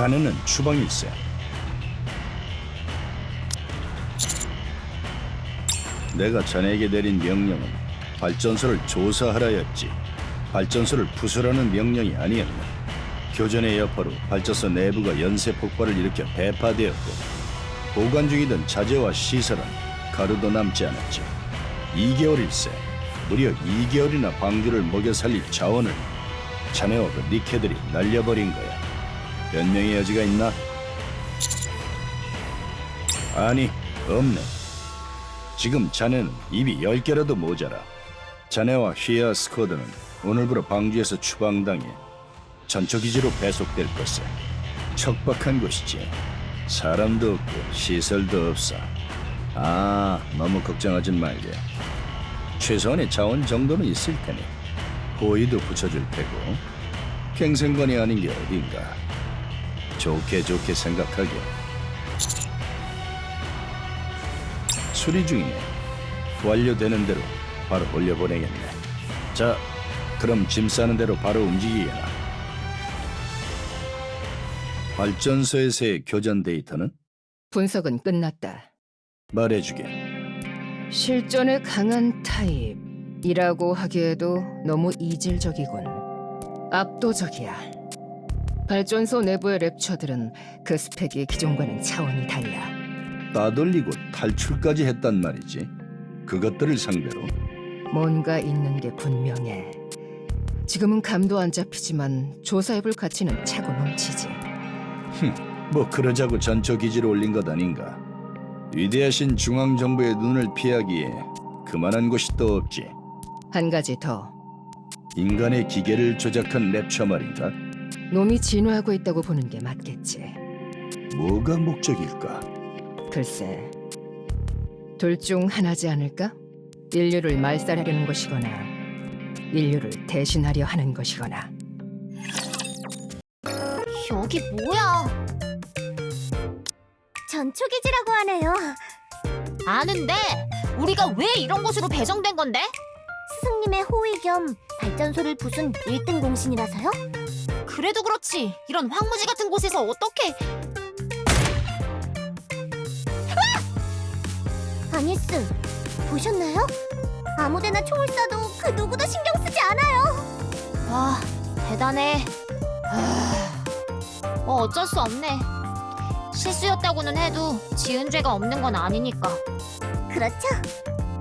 자네는 추방일세. 내가 자네에게 내린 명령은 발전소를 조사하라였지. 발전소를 부수라는 명령이 아니었네. 교전의 여파로 발전소 내부가 연쇄 폭발을 일으켜 대파되었고 보관 중이던 자재와 시설은 가루도 남지 않았지. 2개월일세. 무려 2개월이나 광주를 먹여 살릴 자원을 자네와 그 니케들이 날려버린 거야. 변명의 여지가 있나? 아니, 없네. 지금 자네는 입이 열 개라도 모자라. 자네와 휘하 스쿼드는 오늘부로 방주에서 추방당해 전초기지로 배속될 것에 척박한 곳이지. 사람도 없고 시설도 없어. 아, 너무 걱정하지 말게. 최소한의 자원 정도는 있을 테니 호의도 붙여줄 테고 갱생관이 아닌 게 어딘가. 좋게 좋게 생각하게. 수리 중이네. 완료되는 대로 바로 올려보내겠네. 자, 그럼 짐 싸는 대로 바로 움직이게나. 발전소에서의 교전 데이터는 분석은 끝났다. 말해주게. 실전에 강한 타입이라고 하기에도 너무 이질적이군. 압도적이야. 발전소 내부의 랩처들은 그 스펙이 기존과는 차원이 달라. 따돌리고 탈출까지 했단 말이지. 그것들을 상대로 뭔가 있는 게 분명해. 지금은 감도 안 잡히지만 조사해볼 가치는 차고 넘치지. 뭐 그러자고 전초 기지로 올린 것 아닌가. 위대하신 중앙 정부의 눈을 피하기에 그만한 곳이 또 없지. 한 가지 더. 인간의 기계를 조작한 랩처 말인가? 놈이 진화하고 있다고 보는 게 맞겠지. 뭐가 목적일까? 글쎄, 둘 중 하나지 않을까? 인류를 말살하려는 것이거나 인류를 대신하려 하는 것이거나 여기 뭐야? 전초기지라고 하네요. 아는데 우리가 왜 이런 곳으로 배정된 건데? 스승님의 호의 겸 발전소를 부순 1등 공신이라서요? 그래도 그렇지 이런 황무지 같은 곳에서 어떻게 아니스 보셨나요? 아무데나 총을 쏴도 그 누구도 신경 쓰지 않아요. 와 대단해. 뭐 어쩔 수 없네. 실수였다고는 해도 지은 죄가 없는 건 아니니까. 그렇죠.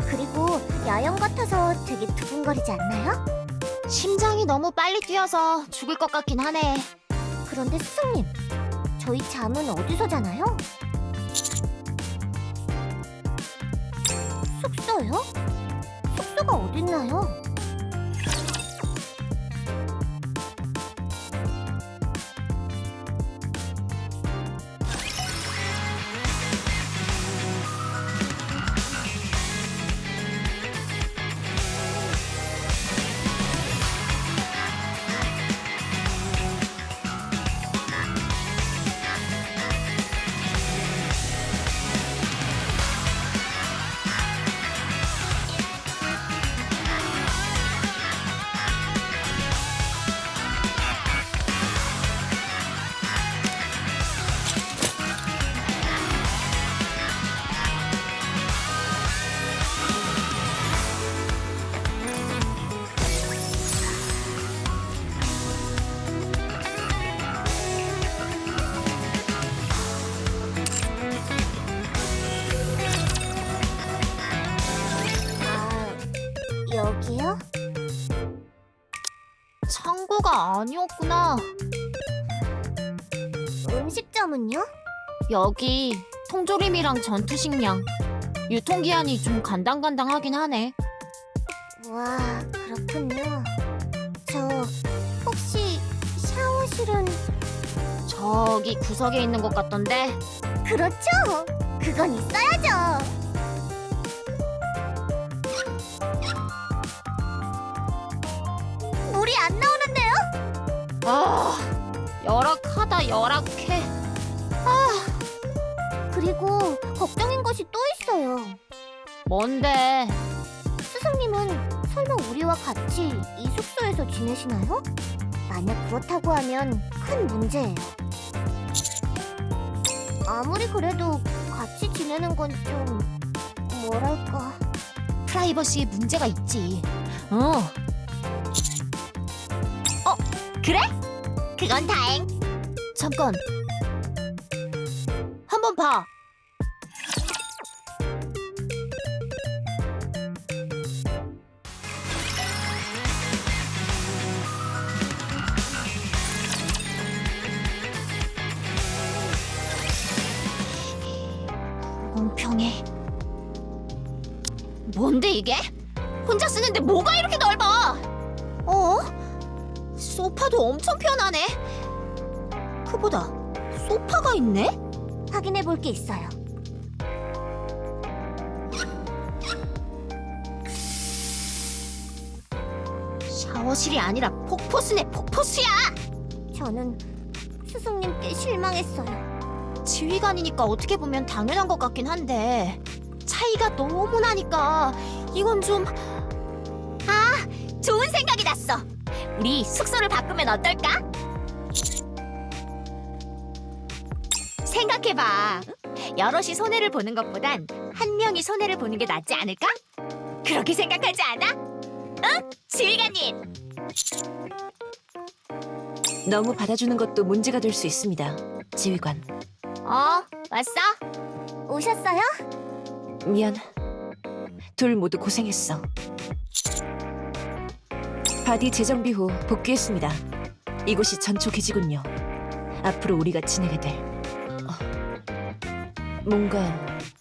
그리고 야영 같아서 되게 두근거리지 않나요? 심장이 너무 빨리 뛰어서 죽을 것 같긴 하네. 그런데 스승님, 저희 잠은 어디서 자나요? 숙소요? 숙소가 어딨나요? 아니었구나. 음식점은요? 여기 통조림이랑 전투식량. 유통기한이 좀 간당간당하긴 하네. 와, 그렇군요. 저 혹시 샤워실은 저기 구석에 있는 것 같던데. 그렇죠. 그건 있어야죠. 아, 열악하다 열악해. 아, 그리고 걱정인 것이 또 있어요. 뭔데? 스승님은 설마 우리와 같이 이 숙소에서 지내시나요? 만약 그렇다고 하면 큰 문제예요. 아무리 그래도 같이 지내는 건 좀 뭐랄까 프라이버시에 문제가 있지. 어. 어, 그래? 그건 다행. 잠깐. 한번 봐. 공평해. 뭔데 이게? 혼자 쓰는데 뭐가 이렇게 넓어? 엄청 편하네. 그보다 소파가 있네? 확인해 볼 게 있어요. 샤워실이 아니라 폭포수네 폭포수야. 저는 스승님께 실망했어요. 지휘관이니까 어떻게 보면 당연한 것 같긴 한데 차이가 너무 나니까 이건 좀 아, 좋은 생각이 났어. 우리 숙소를 바꾸면 어떨까? 생각해봐. 여럿이 손해를 보는 것보단 한 명이 손해를 보는 게 낫지 않을까? 그렇게 생각하지 않아? 응? 지휘관님! 너무 받아주는 것도 문제가 될 수 있습니다. 지휘관, 어, 왔어? 오셨어요? 미안. 둘 모두 고생했어. 바디 재정비 후 복귀했습니다. 이곳이 전초 기지군요. 앞으로 우리가 지내게 될. 어, 뭔가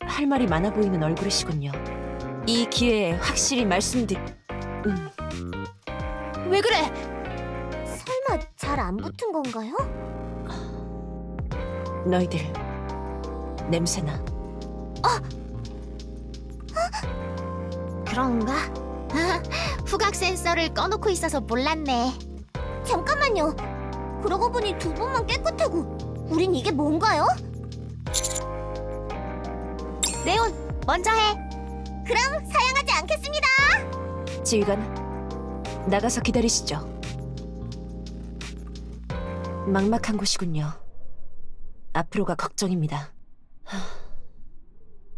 할 말이 많아 보이는 얼굴이시군요. 이 기회에 확실히 말씀드. 음, 왜 그래? 설마 잘 안 붙은 건가요? 너희들 냄새나. 그런가? 후각 센서를 꺼놓고 있어서 몰랐네. 잠깐만요. 그러고 보니 두 분만 깨끗하고 우린 이게 뭔가요? 네온, 먼저 해. 그럼 사양하지 않겠습니다. 지휘관, 나가서 기다리시죠. 막막한 곳이군요. 앞으로가 걱정입니다. 하,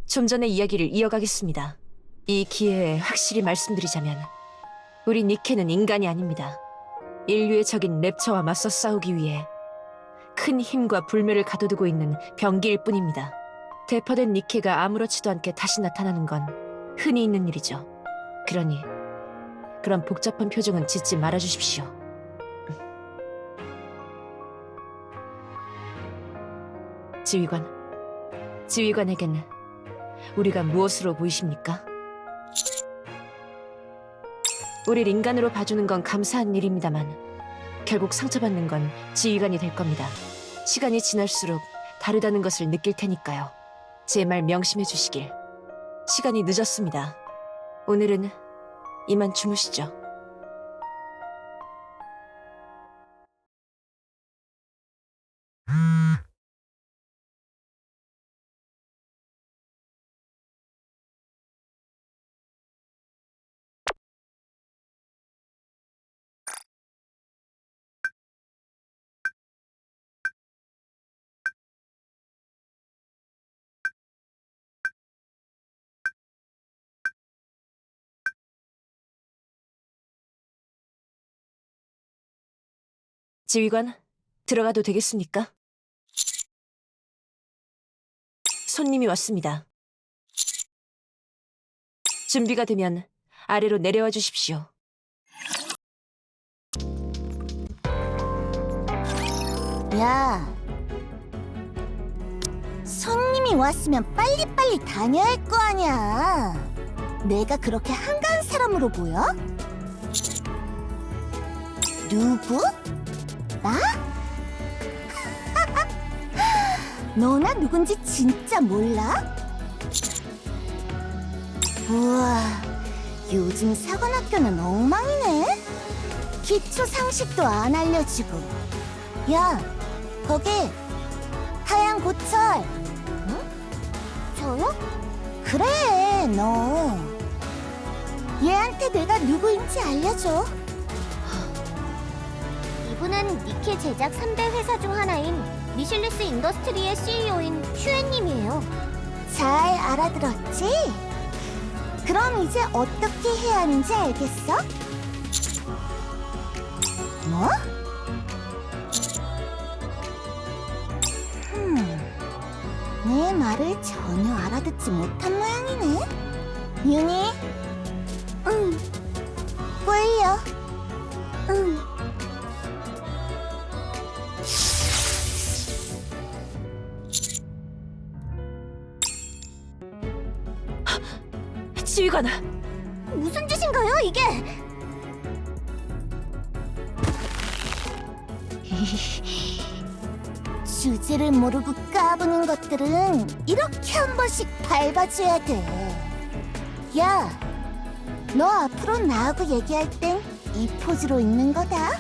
좀 전의 이야기를 이어가겠습니다. 이 기회에 확실히 말씀드리자면, 우리 니케는 인간이 아닙니다. 인류의 적인 랩처와 맞서 싸우기 위해 큰 힘과 불멸을 가둬두고 있는 병기일 뿐입니다. 대파된 니케가 아무렇지도 않게 다시 나타나는 건 흔히 있는 일이죠. 그러니 그런 복잡한 표정은 짓지 말아주십시오. 지휘관, 지휘관에겐 우리가 무엇으로 보이십니까? 우릴 인간으로 봐주는 건 감사한 일입니다만 결국 상처받는 건 지휘관이 될 겁니다. 시간이 지날수록 다르다는 것을 느낄 테니까요. 제 말 명심해 주시길. 시간이 늦었습니다. 오늘은 이만 주무시죠. 지휘관, 들어가도 되겠습니까? 손님이 왔습니다. 준비가 되면 아래로 내려와 주십시오. 야, 손님이 왔으면 빨리빨리 다녀야 할 거 아니야. 내가 그렇게 한가한 사람으로 보여? 누구? 나? 너나 누군지 진짜 몰라? 우와, 요즘 사관학교는 엉망이네. 기초 상식도 안 알려지고. 야, 거기 하얀 고철. 응? 저요? 그래, 너. 얘한테 내가 누구인지 알려줘. 이분은 니케 제작 3대 회사 중 하나인 미실리스 인더스트리의 CEO인 슈엔님이에요. 잘 알아들었지? 그럼 이제 어떻게 해야 하는지 알겠어? 뭐? 음, 내 말을 전혀 알아듣지 못한 모양이네. 윤희? 응. 꿀려. 응. 지휘관, 무슨 짓인가요, 이게? 주제를 모르고 까부는 것들은 이렇게 한 번씩 밟아줘야 돼. 야, 너 앞으로 나하고 얘기할 땐 이 포즈로 있는 거다.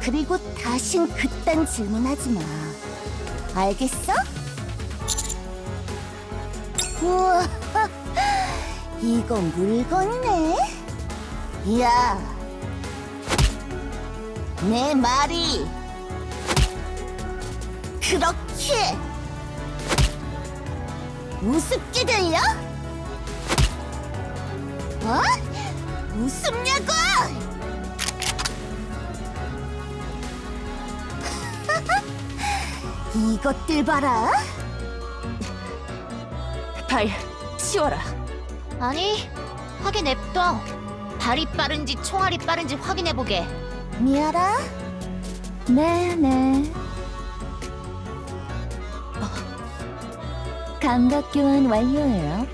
그리고 다신 그딴 질문하지 마. 알겠어? 이거 물건이네. 야, 내 말이 그렇게 우습게 들려? 어? 우습냐고? 이것들 봐라. 발 치워라. 아니, 하게 냅둬. 발이 빠른지 총알이 빠른지 확인해보게. 미아라? 네네. 감각 교환 완료예요.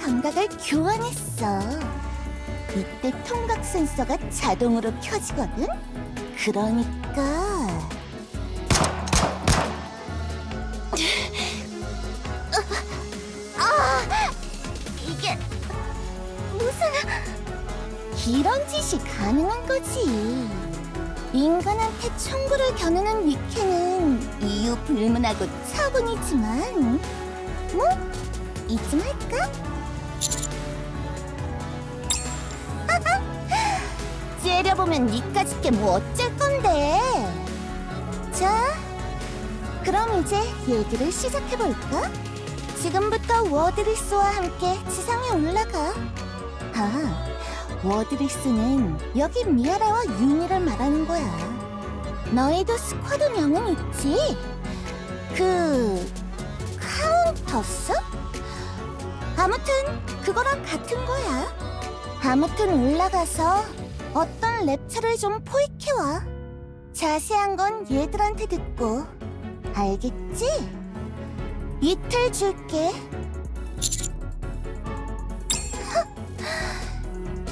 감각을 교환했어. 이때 통각 센서가 자동으로 켜지거든? 그러니까. 아, 이게 무슨 이런 짓이 가능한 거지? 인간한테 청구를 겨누는 위케는 이유 불문하고 차분이지만 뭐 이쯤 할까? 째려보면 니까짓 게 뭐 어쩔 건데 자 그럼 이제 얘기를 시작해볼까? 지금부터 워드리스와 함께 지상에 올라가 아 워드리스는 여기 미아라와 윤희를 말하는 거야. 너희도 스쿼드명은 있지? 그 카운터스? 아무튼 그거랑 같은 거야. 아무튼 올라가서 어떤 랩처를 좀 포획해와. 자세한 건 얘들한테 듣고 알겠지? 이틀 줄게.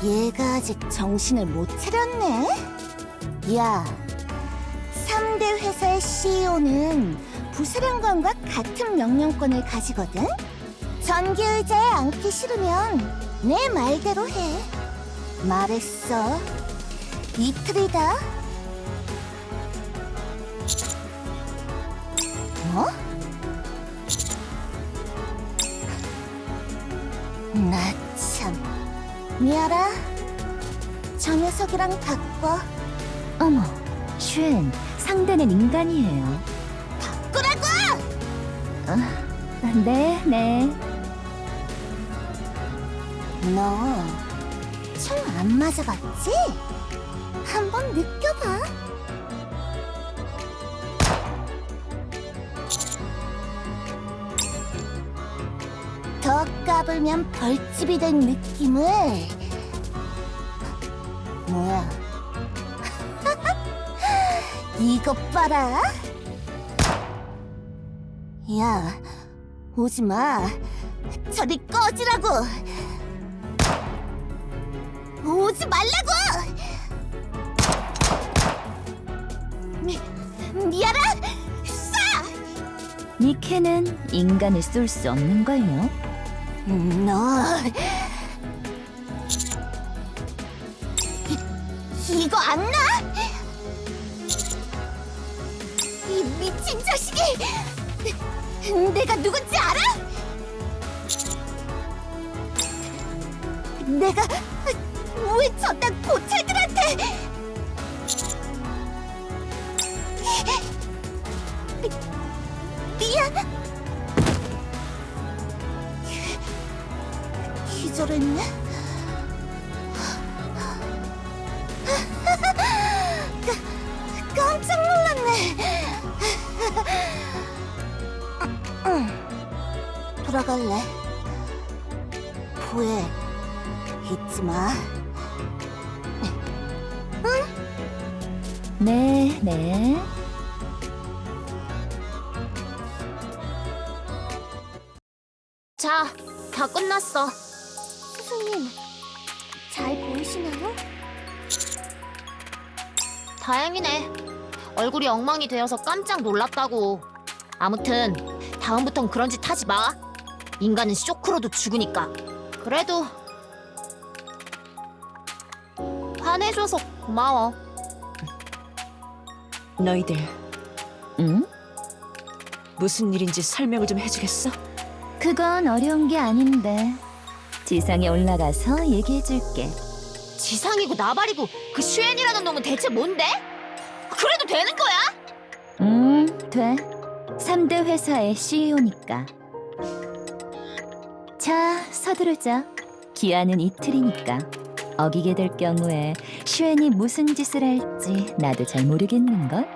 얘가 아직 정신을 못 차렸네. 야, 3대 회사의 CEO는 부사령관과 같은 명령권을 가지거든? 전기 의자에 앉기 싫으면 내 말대로 해. 말했어. 이틀이다. 뭐? 나 참. 미아라, 저 녀석이랑 바꿔. 어머, 쉔, 상대는 인간이에요. 바꾸라고! 네, 네. 너 총 안 맞아봤지? 한번 느껴봐. 더 까불면 벌집이 된 느낌을 뭐야? 이것 봐라. 야, 오지 마. 저리 꺼지라고. 오지 말라고! 미, 미아라! 싸! 니케는 인간을 쏠 수 없는걸요. 너... 이거 안 나? 이 미친 자식이! 내가 누군지 알아? 내가 저딴 고철들한테. 미, 미안. 기절했네. 깜- 깜짝 놀랐네. 응, 돌아갈래? 후회 잊지 마 네, 네. 자, 다 끝났어. 스승님, 잘 보이시나요? 다행이네. 얼굴이 엉망이 되어서 깜짝 놀랐다고. 아무튼 다음부턴 그런 짓 하지 마. 인간은 쇼크로도 죽으니까. 그래도 화내줘서 고마워. 너희들 응? 무슨 일인지 설명을 좀 해주겠어? 그건 어려운 게 아닌데. 지상에 올라가서 얘기해줄게. 지상이고 나발이고 그 슈엔이라는 놈은 대체 뭔데? 그래도 되는 거야? 음, 돼. 3대 회사의 CEO니까. 자, 서두르자. 기한은 이틀이니까. 어기게 될 경우에 슈엔이 무슨 짓을 할지 나도 잘 모르겠는걸?